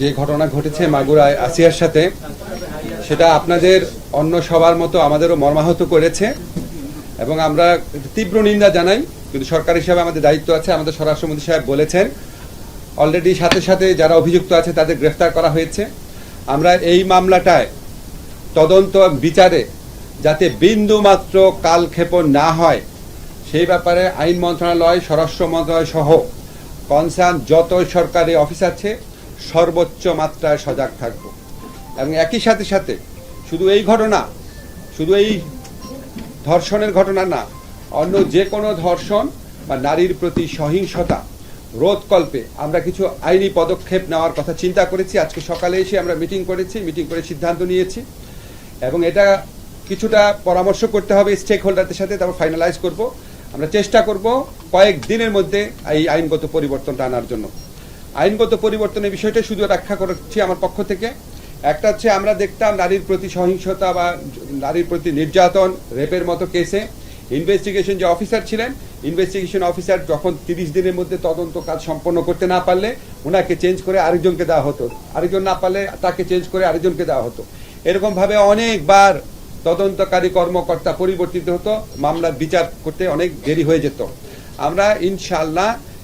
যে ঘটনা ঘটেছে মাগুরায় আসিয়ার সাথে, সেটা আপনাদের অন্য সবার মতো আমাদেরও মর্মাহত করেছে এবং আমরা তীব্র নিন্দা জানাই, কিন্তু সরকার হিসাবে আমাদের দায়িত্ব আছে, আমাদের স্বরাষ্ট্রমন্ত্রী সাহেব বলেছেন অলরেডি সাথে সাথে যারা অভিযুক্ত আছে তাদের গ্রেফতার করা হয়েছে। আমরা এই মামলাটায় তদন্ত বিচারে যাতে বিন্দু মাত্র কালক্ষেপণ না হয়, সেই ব্যাপারে আইন মন্ত্রণালয় স্বরাষ্ট্র মন্ত্রণালয় সহ কনসার্ন যত সরকারি অফিস আছে সর্বোচ্চ মাত্রায় সজাগ থাকব। এবং একই সাথে সাথে শুধু এই ঘটনা, শুধু এই ধর্ষণের ঘটনা না, অন্য যে কোনো ধর্ষণ বা নারীর প্রতি সহিংসতা, রোধকল্পে আমরা কিছু আইনি পদক্ষেপ নেওয়ার কথা চিন্তা করেছি। আজকে সকালে এসে আমরা মিটিং করেছি, মিটিং করে সিদ্ধান্ত নিয়েছি। এবং এটা কিছুটা পরামর্শ করতে হবে স্টেক হোল্ডারদের সাথে, তারপর ফাইনালাইজ করব। আমরা চেষ্টা করব কয়েক দিনের মধ্যে এই আইনগত পরিবর্তনটা আনার জন্য। আইনগত পরিবর্তনের বিষয়টা শুধু রক্ষা করছি আমার পক্ষ থেকে। একটা হচ্ছে আমরা দেখতাম নারীর প্রতি সহিংসতা বা নারীর প্রতি নির্যাতন, রেপের মতো কেসে। ইনভেস্টিগেশন যে অফিসার ছিলেন ইনভেস্টিগেশন অফিসার যখন তিরিশ দিনের মধ্যে তদন্ত কাজ সম্পন্ন করতে না পারলে ওনাকে চেঞ্জ করে আরেকজনকে দেওয়া হতো। আরেকজন না পারলে তাকে চেঞ্জ করে আরেকজনকে দেওয়া হতো। এরকমভাবে অনেকবার তদন্তকারী কর্মকর্তা পরিবর্তিত হতো, মামলার বিচার করতে অনেক দেরি হয়ে যেত। আমরা ইনশাআল্লাহ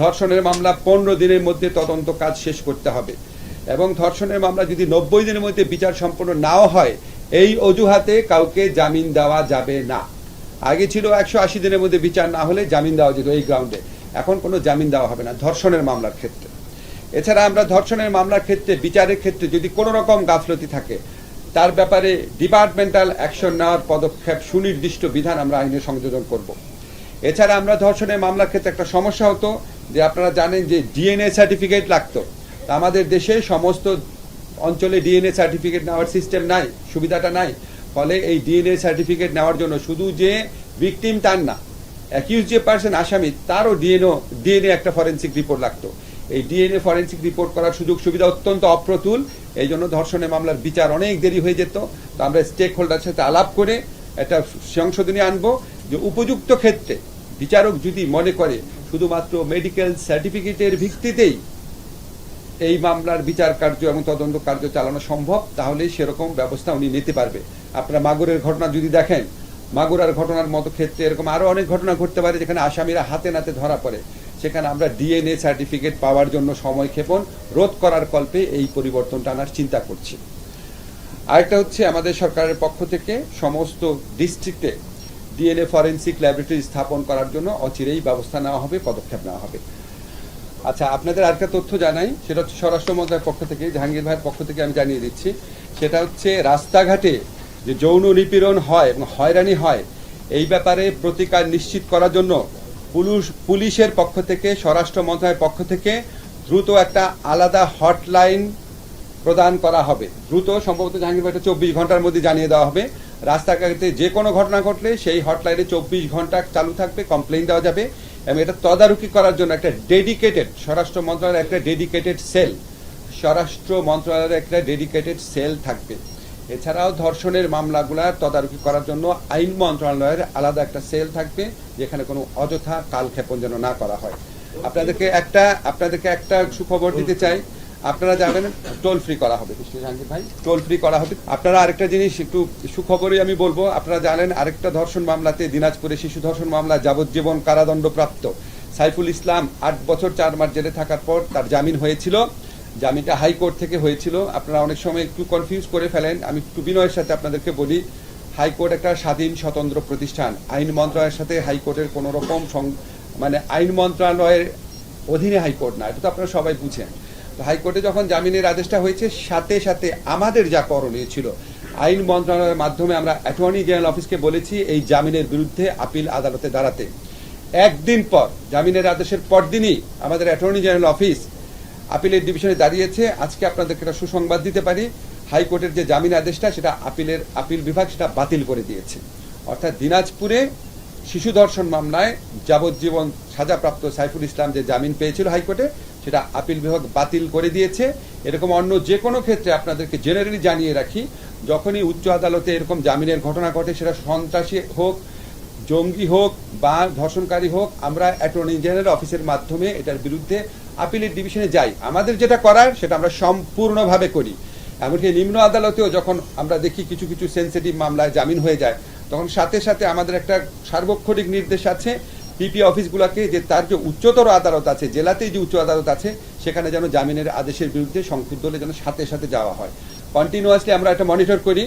ধর্ষণের মামলা পনেরো দিনের মধ্যে তদন্ত কাজ শেষ করতে হবে। এবং ধর্ষণের মামলা যদি নব্বই দিনের মধ্যে বিচার সম্পন্ন নাও হয়, এই অজুহাতে কাউকে জামিন দেওয়া যাবে না। আগে ছিল একশো আশি দিনের মধ্যে বিচার না হলে জামিন দেওয়া যেত এই গ্রাউন্ডে। এখন কোনো জামিন দেওয়া হবে না, ধর্ষণের মামলার ক্ষেত্রে। এছাড়া আমরা ধর্ষণের মামলার ক্ষেত্রে, বিচারের ক্ষেত্রে যদি কোনো রকম গাফলতি থাকে, তার ব্যাপারে ডিপার্টমেন্টাল অ্যাকশন নেওয়ার পদক্ষেপ সুনির্দিষ্ট বিধান আমরা আইনে সংযোজন করব। এছাড়া আমরা ধর্ষণের মামলার ক্ষেত্রে একটা সমস্যা হতো যে আপনারা জানেন যে ডিএনএ সার্টিফিকেট লাগতো। আমাদের দেশে সমস্ত অঞ্চলে ডিএনএ সার্টিফিকেট নেওয়ার সিস্টেম নাই, সুবিধাটা নাই। ফলে এই ডিএনএ সার্টিফিকেট নেওয়ার জন্য শুধু যে ভিকটিম তার না অ্যাকিউজ যে পার্সন আসামি, তারও ডিএনও ডিএনএ একটা ফরেন্সিক রিপোর্ট লাগতো। এই ডিএনএ ফরেন্সিক রিপোর্ট করার সুযোগ সুবিধা অত্যন্ত অপ্রতুল। এই জন্য ধর্ষণের মামলার বিচার অনেক দেরি হয়ে যেত। তো আমরা স্টেক হোল্ডার সাথে আলাপ করে একটা সংশোধনী আনব যে উপযুক্ত ক্ষেত্রে বিচারক যদি মনে করে শুধুমাত্র মেডিকেল সার্টিফিকেটের ভিত্তিতেই এই মামলার বিচার কার্য এবং তদন্ত কার্য চালানো সম্ভব, তাহলে সেরকম ব্যবস্থা উনি নিতে পারবে। আপনারা মাগুরের ঘটনা যদি দেখেন, মাগুরার ঘটনার মতো ক্ষেত্রে এরকম আরও অনেক ঘটনা ঘটতে পারে যেখানে আসামিরা হাতে নাতে ধরা পড়ে। সেখানে আমরা ডিএনএ সার্টিফিকেট পাওয়ার জন্য সময় ক্ষেপণ, রোধ করার কল্পে এই পরিবর্তনটা আনার চিন্তা করছি। আরেকটা হচ্ছে আমাদের সরকারের পক্ষ থেকে সমস্ত ডিস্ট্রিক্টে ডিএনএ ফরেন্সিক ল্যাবরেটরি স্থাপন করার জন্য অচিরেই ব্যবস্থা নেওয়া হবে, পদক্ষেপ নেওয়া হবে। আচ্ছা আপনাদের আরেকটা তথ্য জানাই, সেটা হচ্ছে স্বরাষ্ট্র মন্ত্রণালয়ের পক্ষ থেকে, জাহাঙ্গীর ভাইয়ের পক্ষ থেকে আমি জানিয়ে দিচ্ছি, সেটা হচ্ছে রাস্তাঘাটে যে যৌন নিপীড়ন হয় এবং হয়রানি হয়, এই ব্যাপারে প্রতিকার নিশ্চিত করার জন্য পুলিশ পুলিশের পক্ষ থেকে, স্বরাষ্ট্র মন্ত্রণালয়ের পক্ষ থেকে দ্রুত একটা আলাদা হটলাইন প্রদান করা হবে। দ্রুত, সম্ভবত জাহাঙ্গীর ভাইটা চব্বিশ ঘণ্টার মধ্যে জানিয়ে দেওয়া হবে। রাস্তাঘাটে যে কোনো ঘটনা ঘটলে সেই হটলাইনে চব্বিশ ঘণ্টা চালু থাকবে কমপ্লেন দেওয়া যাবে। এবং এটা তদারকি করার জন্য একটা ডেডিকেটেড স্বরাষ্ট্র মন্ত্রণালয়ের একটা ডেডিকেটেড সেল স্বরাষ্ট্র মন্ত্রণালয়ের একটা ডেডিকেটেড সেল থাকবে। এছাড়াও ধর্ষণের মামলাগুলা তদারকি করার জন্য আইন মন্ত্রণালয়ের আলাদা একটা সেল থাকবে, যেখানে কোনো অযথা কালক্ষেপণ যেন না করা হয়। আপনাদেরকে একটা আপনাদেরকে একটা সুখবর দিতে চাই। আপনারা জানেন টোল ফ্রি করা হবে। কৃষ্ণ জাহাঙ্গীর ভাই? টোল ফ্রি করা হবে। আপনারা আরেকটা জিনিস একটু সুখবরই আমি বলব আপনারা জানেন আরেকটা ধর্ষণ মামলাতে দিনাজপুরে শিশু ধর্ষণ মামলা যাবজ্জীবন কারাদণ্ডপ্রাপ্ত। সাইফুল ইসলাম আট বছর চার মাস জেলে থাকার পর তার জামিন হয়েছিল। জামিনটা হাইকোর্ট থেকে হয়েছিল। আপনারা অনেক সময় একটু কনফিউজ করে ফেলেন। আমি একটু বিনয়ের সাথে আপনাদেরকে বলি হাইকোর্ট একটা স্বাধীন স্বতন্ত্র প্রতিষ্ঠান। আইন মন্ত্রণালয়ের সাথে হাইকোর্টের কোনো রকম মানে আইন মন্ত্রণালয়ের অধীনে হাইকোর্ট না। এটা তো আপনারা সবাই বুঝেন। হাইকোর্টে যখন জামিনের আদেশটা হয়েছে, সাথে সাথে আমাদের যা করণীয় ছিল, আইন মন্ত্রণালয়ের মাধ্যমে আমরা অ্যাটর্নি জেনারেল অফিসকে বলেছি এই জামিনের বিরুদ্ধে আপিল আদালতে দাঁড়াতে। একদিন পর, জামিনের আদেশের পরদিনই আমাদের অ্যাটর্নি জেনারেল অফিস আপিলের ডিভিশনে দাঁড়িয়েছে। আজকে আপনাদেরকে একটা সুসংবাদ দিতে পারি। হাইকোর্টের যে জামিন আদেশটা, সেটা আপিলের আপিল বিভাগ সেটা বাতিল করে দিয়েছে। অর্থাৎ দিনাজপুরে শিশু ধর্ষণ মামলায় যাবজ্জীবন সাজাপ্রাপ্ত সাইফুল ইসলাম যে জামিন পেয়েছিল হাইকোর্টে সেটা আপিল বিভাগ বাতিল করে দিয়েছে। এরকম অন্য যে কোনো ক্ষেত্রে আপনাদেরকে জেনারেলি জানিয়ে রাখি, যখনই উচ্চ আদালতে এরকম জামিনের ঘটনা ঘটে, সেটা সন্ত্রাসী হোক, জঙ্গি হোক বা ধর্ষণকারী হোক, আমরা অ্যাটর্নি জেনারেল অফিসের মাধ্যমে এটার বিরুদ্ধে আপিলের ডিভিশনে যাই। আমাদের যেটা করার, সেটা আমরা সম্পূর্ণভাবে করি। এমনকি নিম্ন আদালতেও যখন আমরা দেখি কিছু কিছু সেন্সিটিভ মামলায় জামিন হয়ে যায়, তখন সাথে সাথে আমাদের একটা সার্বক্ষণিক নির্দেশ আছে পিপি অফিসগুলোকে যে তার যে উচ্চতর আদালত আছে, জেলাতেই যে উচ্চ আদালত আছে, সেখানে যেন জামিনের আদেশের বিরুদ্ধে সংক্ষুব্ধ হলে যেন সাথে সাথে যাওয়া হয়। কন্টিনিউয়াসলি আমরা এটা মনিটর করি।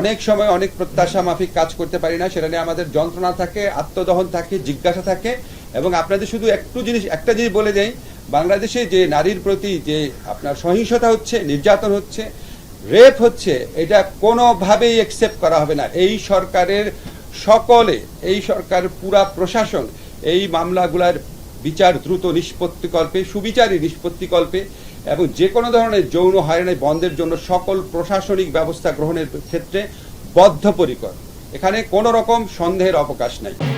অনেক সময় অনেক প্রত্যাশা মাফিক কাজ করতে পারি না। সেটা নিয়ে আমাদের যন্ত্রণা থাকে, আত্মদহন থাকে, জিজ্ঞাসা থাকে এবং আপনাদের শুধু একটু জিনিস, একটা জিনিস বলে দেই। বাংলাদেশে যে নারীর প্রতি যে আপনার সহিংসতা হচ্ছে, নির্যাতন হচ্ছে রেপ হচ্ছে, এটা কোনোভাবেই একসেপ্ট করা হবে না। এই সরকারের সকলে, এই সরকার পুরা প্রশাসন, এই মামলাগুলার বিচার দ্রুত নিষ্পত্তিকল্পে, সুবিচারী নিষ্পত্তিকল্পে এবং যে কোনো ধরনের যৌন হয়রানি বন্ধের জন্য সকল প্রশাসনিক ব্যবস্থা গ্রহণের ক্ষেত্রে বদ্ধপরিকর। এখানে কোনো রকম সন্দেহের অবকাশ নাই।